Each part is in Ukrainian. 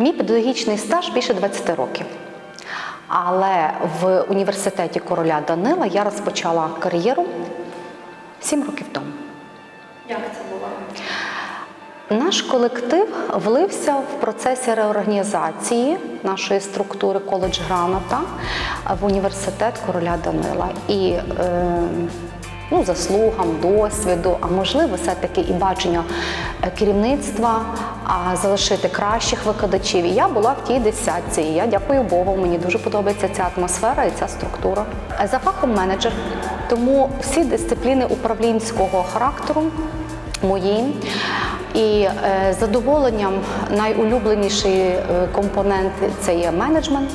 Мій педагогічний стаж більше 20 років. Але в університеті короля Данила я розпочала кар'єру 7 років тому. Як це було? Наш колектив влився в процесі реорганізації нашої структури коледж Граната в університет короля Данила. І е, ну, заслугам, досвіду, а можливо, все-таки і бачення е, керівництва, а залишити кращих викладачів. І я була в тій десятці. І я дякую Богу, мені дуже подобається ця атмосфера і ця структура. Е, За фахом менеджер, тому всі дисципліни управлінського характеру мої. І е, з задоволенням найулюбленіший е, компонент це є менеджмент.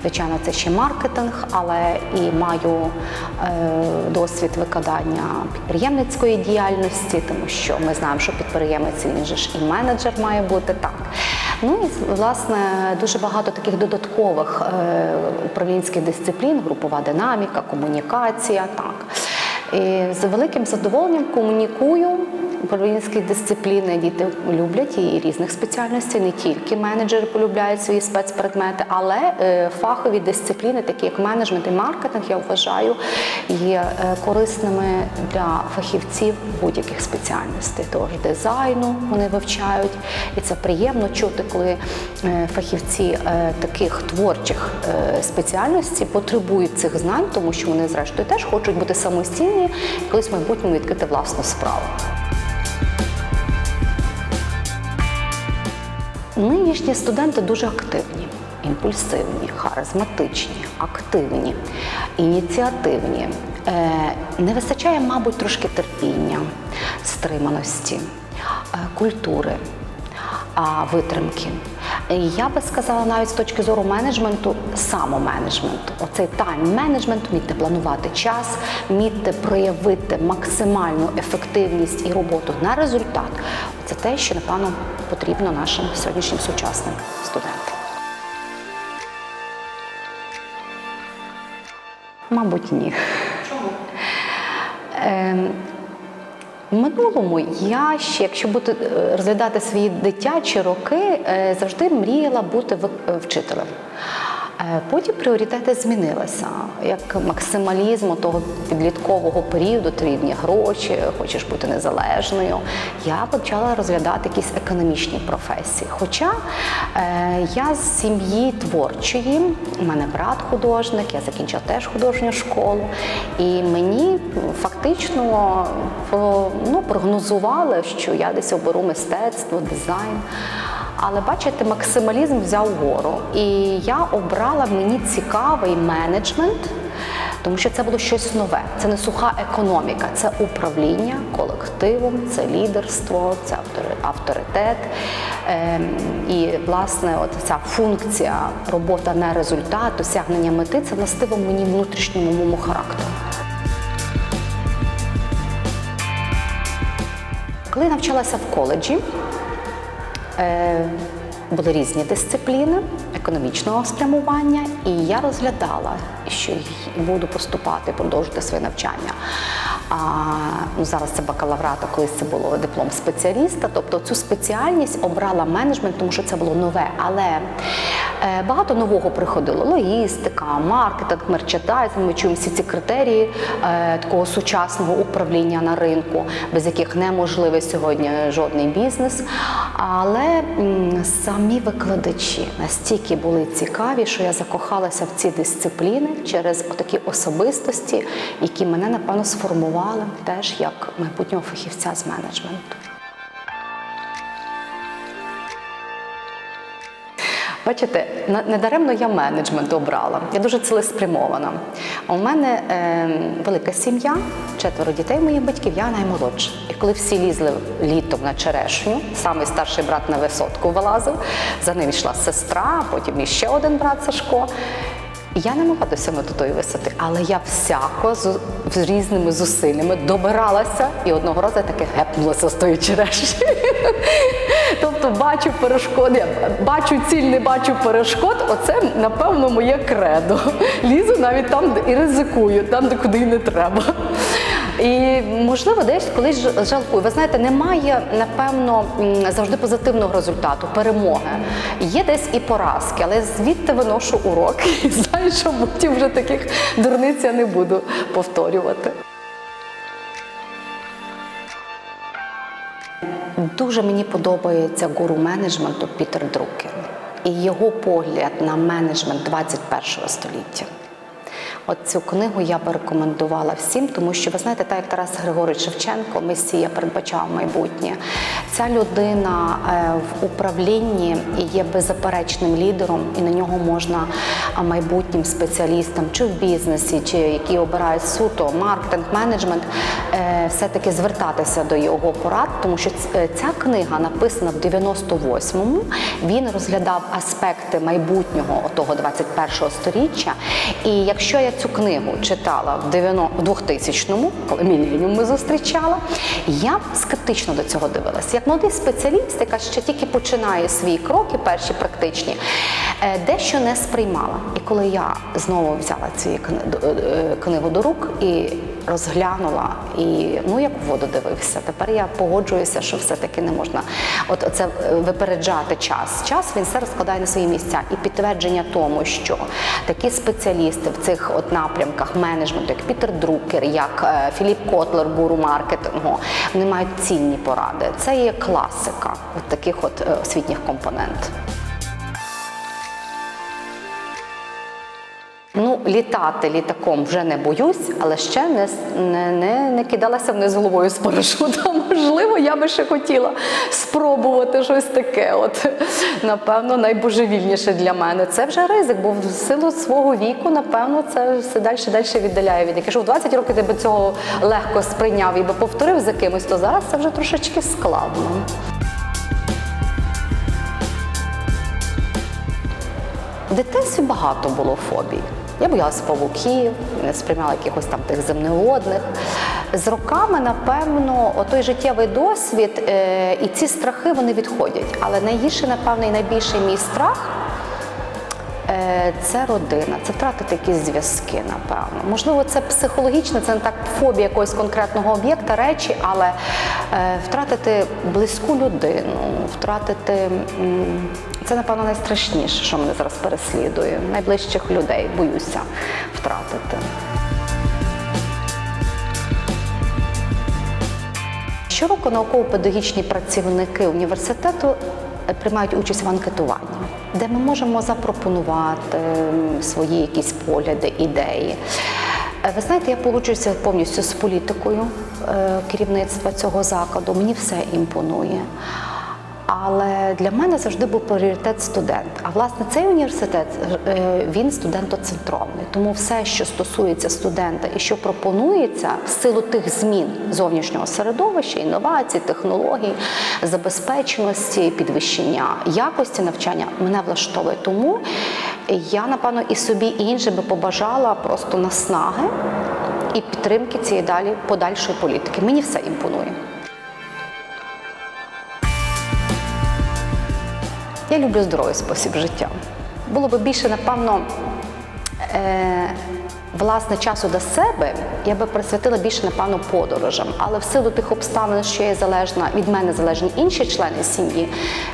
Звичайно, це ще маркетинг, але і маю е, досвід викладання підприємницької діяльності, тому що ми знаємо, що підприємець він же ж і менеджер має бути так. Ну і власне дуже багато таких додаткових управлінських дисциплін, групова динаміка, комунікація. Так. І з великим задоволенням комунікую. Управлінські дисципліни діти люблять і різних спеціальностей, не тільки менеджери полюбляють свої спецпредмети, але е, фахові дисципліни, такі як менеджмент і маркетинг, я вважаю, є е, корисними для фахівців будь-яких спеціальностей. Тож дизайну вони вивчають, і це приємно чути, коли е, фахівці таких творчих спеціальностей потребують цих знань, тому що вони, зрештою, теж хочуть бути самостійні і колись в майбутньому відкрити власну справу. Нинішні студенти дуже активні, імпульсивні, харизматичні, активні, ініціативні. Е, Не вистачає, мабуть, трошки терпіння, стриманості, е, культури, витримки. Е, Я би сказала навіть з точки зору менеджменту, самоменеджменту. Оцей тайм-менеджмент, вміти планувати час, вміти проявити максимальну ефективність і роботу на результат. Це те, що напевно потрібно нашим сьогоднішнім сучасним студентам. Мабуть, ні. Чому? Ем, В минулому я ще, якщо бути е, розглядати свої дитячі роки, е, завжди мріяла бути е, вчителем. Е, Потім пріоритети змінилися. Як максималізм того підліткового періоду, ти гроші, хочеш бути незалежною. Я почала розглядати якісь економічні професії. Хоча е, я з сім'ї творчої, у мене брат художник, я закінчила теж художню школу, і мені фактично про- ну, прогнозували, що я десь оберу мистецтво, дизайн. Але бачите, максималізм взяв гору. І я обрала мені цікавий менеджмент, тому що це було щось нове. Це не суха економіка, це управління колективом, це лідерство, це автори- авторитет. Ем, І власне, от ця функція робота на результат, досягнення мети це властиво мені внутрішньому моєму характеру. Коли навчалася в коледжі, були різні дисципліни економічного спрямування, і я розглядала, що буду поступати, продовжити своє навчання. А, ну, зараз це бакалаврат, а колись це було диплом спеціаліста. Тобто цю спеціальність обрала менеджмент, тому що це було нове. Але е, багато нового приходило: логістика, маркетинг, мерчендайзинг. Ми чуємо всі ці критерії е, такого сучасного управління на ринку, без яких неможливий сьогодні жодний бізнес. Але самі викладачі настільки були цікаві, що я закохалася в ці дисципліни через такі особистості, які мене напевно сформували теж як майбутнього фахівця з менеджменту. Бачите, недаремно я менеджмент обрала. Я дуже цілеспрямована. У мене е, велика сім'я, четверо дітей моїх батьків, я наймолодша. І коли всі лізли літом на черешню, самий старший брат на висотку вилазив, за ним йшла сестра, потім іще один брат Сашко. Я не могла досягнути тої висоти, але я всяко з, з різними зусиллями добиралася і одного разу я таки гепнулася з тої черешні. Тобто бачу перешкоди, бачу ціль, не бачу перешкод. Оце, напевно, моє кредо. Лізу навіть там і ризикую, там, де куди й не треба. І можливо, десь колись жалкую. Ви знаєте, немає напевно завжди позитивного результату, перемоги. Є десь і поразки, але звідти виношу урок і знаю, що потім вже таких дурниць я не буду повторювати. Дуже мені подобається гуру менеджменту Пітер Друкер і його погляд на менеджмент 21 століття. От цю книгу я би рекомендувала всім, тому що ви знаєте, так як Тарас Григорович Шевченко, Месія передбачав майбутнє. Ця людина е, в управлінні є беззаперечним лідером, і на нього можна майбутнім спеціалістам, чи в бізнесі, чи які обирають суто маркетинг, менеджмент, е, все-таки звертатися до його порад, тому що е, ця книга написана в 98-му. Він розглядав аспекти майбутнього того 21-го сторіччя. І якщо я цю книгу читала в 2000-му, коли міленіум ми зустрічала, я скептично до цього дивилася. Як молодий спеціаліст, яка ще тільки починає свої кроки, перші практичні, е, дещо не сприймала. І коли я знову взяла цю до- е, книгу до рук і розглянула, і ну як воду дивився. Тепер я погоджуюся, що все-таки не можна от це випереджати час. Час він все розкладає на свої місця. І підтвердження тому, що такі спеціалісти в цих от напрямках менеджменту, як Пітер Друкер, як е, Філіп Котлер, гуру маркетингу, вони мають цінні поради. Це є класика от таких от е, освітніх компонент. Ну, літати літаком вже не боюсь, але ще не, не, не, не кидалася вниз головою з парашута. Можливо, я би ще хотіла спробувати щось таке. От напевно, найбожевільніше для мене. Це вже ризик, бо в силу свого віку, напевно, це все далі далі віддаляє від. Якщо в 20 років ти би цього легко сприйняв і би повторив за кимось, то зараз це вже трошечки складно. В дитинстві багато було фобій. Я боялася павуків, не сприймала якихось там тих земноводних. З роками, напевно, той життєвий досвід е, і ці страхи вони відходять. Але найгірший, напевно, і найбільший мій страх Це родина, це втратити якісь зв'язки, напевно. Можливо, це психологічно, це не так фобія якогось конкретного об'єкта, речі, але е, втратити близьку людину, втратити це, напевно, найстрашніше, що мене зараз переслідує. Найближчих людей боюся втратити. Щороку науково-педагогічні працівники університету е, приймають участь в анкетуванні, де ми можемо запропонувати свої якісь погляди, ідеї. Е, Ви знаєте, я погоджуюся повністю з політикою е, керівництва цього закладу. Мені все імпонує. Але для мене завжди був пріоритет студент. А власне цей університет е, він студентоцентровний. Тому все, що стосується студента і що пропонується в силу тих змін зовнішнього середовища, інновацій, технологій, забезпеченості, підвищення якості навчання, мене влаштовує. Тому я напевно і собі і іншим би побажала просто наснаги і підтримки цієї далі подальшої політики. Мені все імпонує. Я люблю здоровий спосіб життя. Було б більше, напевно, е, власне часу до себе, я би присвятила більше, напевно, подорожам. Але в силу тих обставин, що я залежна, від мене залежні інші члени сім'ї,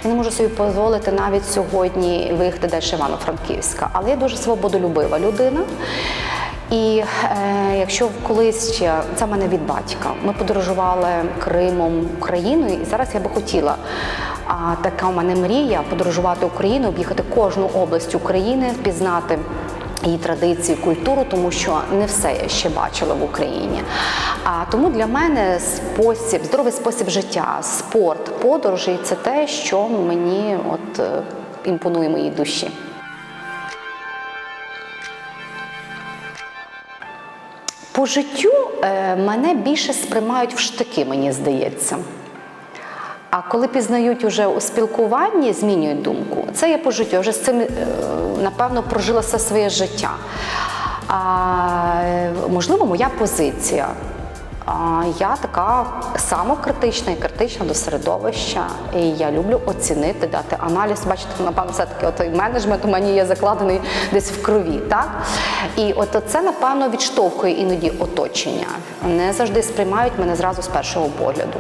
я не можу собі дозволити навіть сьогодні виїхати далі Івано-Франківська. Але я дуже свободолюбива людина. І е, якщо колись ще це в мене від батька, ми подорожували Кримом Україною, і зараз я би хотіла. А така у мене мрія подорожувати Україну, об'їхати кожну область України, впізнати її традиції, культуру, тому що не все я ще бачила в Україні. А тому для мене спосіб, здоровий спосіб життя, спорт, подорожі це те, що мені от е, імпонує моїй душі. По життю е, мене більше сприймають в штики, мені здається. А коли пізнають уже у спілкуванні, змінюють думку. Це я по життю. Вже з цим, е, напевно, прожила все своє життя. А, можливо, моя позиція. А, Я така самокритична і критична до середовища. І я люблю оцінити, дати аналіз. Бачите, напевно, все-таки той менеджмент у мене є закладений десь в крові. Так? І от це, напевно, відштовхує іноді оточення. Не завжди сприймають мене зразу з першого погляду.